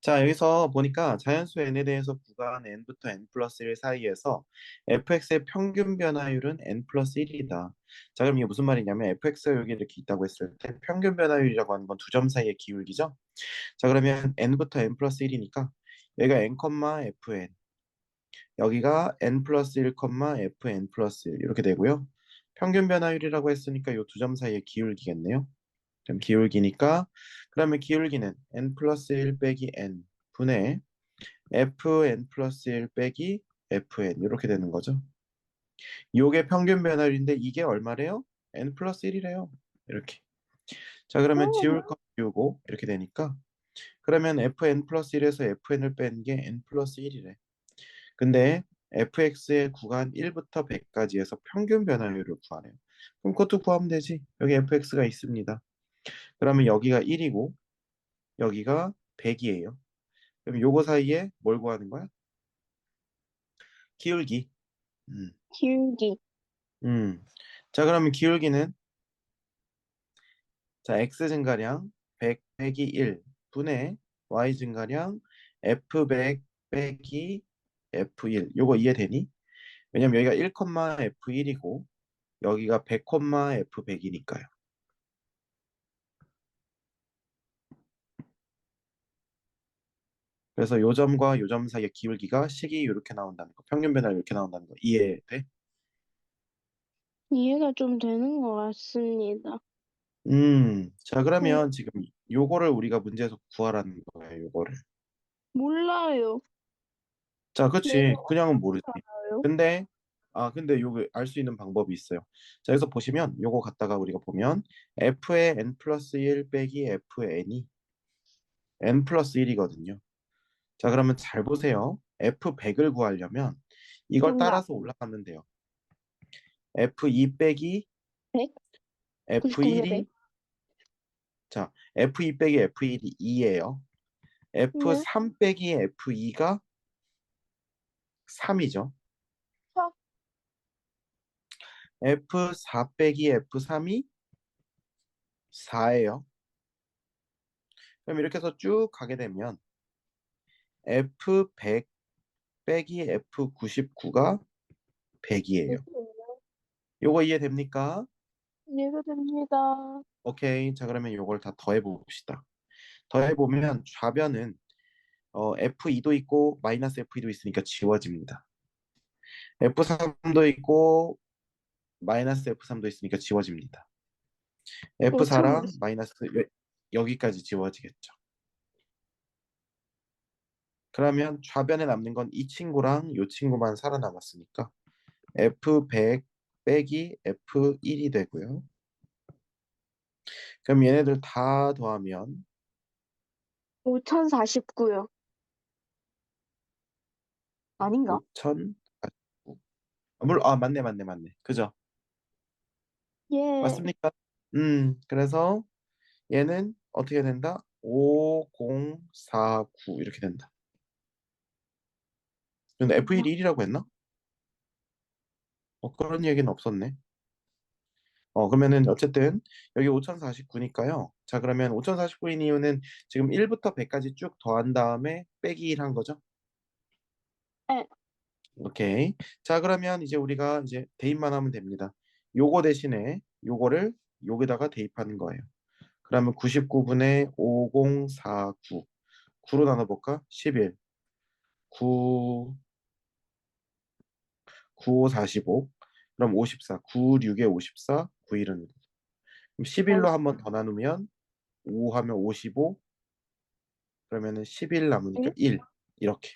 자, 여기서 보니까 자연수 n에 대해서 구간 n부터 n 플러스 1 사이에서 fx의 평균 변화율은 n 플러스 1이다. 자, 그럼 이게 무슨 말이냐면 fx가 여기 이렇게 있다고 했을 때 평균 변화율이라고 하는 건 두 점 사이의 기울기죠. 자, 그러면 n부터 n 플러스 1이니까 여기가 n, fn 여기가 n 플러스 1, fn 플러스 1 이렇게 되고요. 평균 변화율이라고 했으니까 이 두 점 사이의 기울기겠네요. 그럼 기울기니까 그러면 기울기는 n 플러스 1 빼기 n 분의 fn 플러스 1 빼기 fn 이렇게 되는 거죠. 요게 평균 변화율인데 이게 얼마래요? n 플러스 1이래요. 이렇게. 자 그러면 지울 거 지우고 이렇게 되니까 그러면 fn 플러스 1에서 fn을 뺀 게 n 플러스 1이래. 근데 fx의 구간 1부터 100까지에서 평균 변화율을 구하래요. 그럼 그것도 구하면 되지. 여기 fx가 있습니다. 그러면 여기가 1이고 여기가 100이에요. 그럼 요거 사이에 뭘 구하는 거야? 기울기. 음. 기울기. 음. 자, 그러면 기울기는 자, x 증가량 100 빼기 1 분의 y 증가량 f100 빼기 f1 요거 이해되니? 왜냐면 여기가 1, f1이고 여기가 100, f100이니까요. 그래서 요 점과 요점 사이의 기울기가 식이 이렇게 나온다는 거, 평균 변화 이렇게 나온다는 거 이해돼? 이해가 좀 되는 것 같습니다. 음, 자 그러면 지금 요거를 우리가 문제에서 구하라는 거예요. 요거를. 몰라요. 자, 그치. 네. 그냥은 모르지. 알아요? 근데 아, 근데 요거 알 수 있는 방법이 있어요. 자, 여기서 보시면 요거 갖다가 우리가 보면 f의 n 플러스 1 빼기 f의 n이 n 플러스 1이거든요. 자, 그러면 잘 보세요. f100을 구하려면 이걸 정답. 따라서 올라가면 돼요. f2 빼기 100? f1이 자, f2 빼기 f1이 2예요. f3 빼기 f2가 3이죠. 어. f4 빼기 f3이 4예요. 그럼 이렇게 해서 쭉 가게 되면 f100 빼기 f99가 100이에요. 요거 이해됩니까? 이해가 됩니다. 오케이. 자, 그러면 요걸 다 더해 봅시다. 더해 보면 좌변은 어, F2도 있고 마이너스 F2도 있으니까 지워집니다. F3도 있고 마이너스 F3도 있으니까 지워집니다. F4랑 오천- 마이너스 여- 여기까지 지워지겠죠. 그러면 좌변에 남는 건 이 친구랑 이 친구만 살아남았으니까 F100 빼기 F1이 되고요. 그럼 얘네들 다 더하면 5049요. 아닌가? 5,000 아, 물론 아 맞네 맞네 맞네 그죠 예. 맞습니까? 음 그래서 얘는 어떻게 된다? 5049 이렇게 된다. 근데 F1이 1이라고 했나? 어 그런 얘기는 없었네. 어 그러면은 어쨌든 여기 5049니까요. 자 그러면 5049인 이유는 지금 1부터 100까지 쭉 더한 다음에 빼기 1한 거죠? 네. 오케이. 자 그러면 이제 우리가 이제 대입만 하면 됩니다. 요거 대신에 요거를 여기다가 대입하는 거예요. 그러면 99분의 5049 9로 나눠볼까? 11 9 95 45 그럼 54 9 6에 54 9 1은 그럼 11로 한 번 더 나누면 5 하면 55 그러면은 11 남으니까 1 이렇게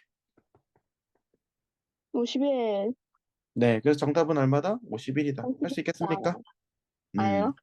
51. 네 그래서 정답은 얼마다? 51이다 할 수 있겠습니까? 음, 아요?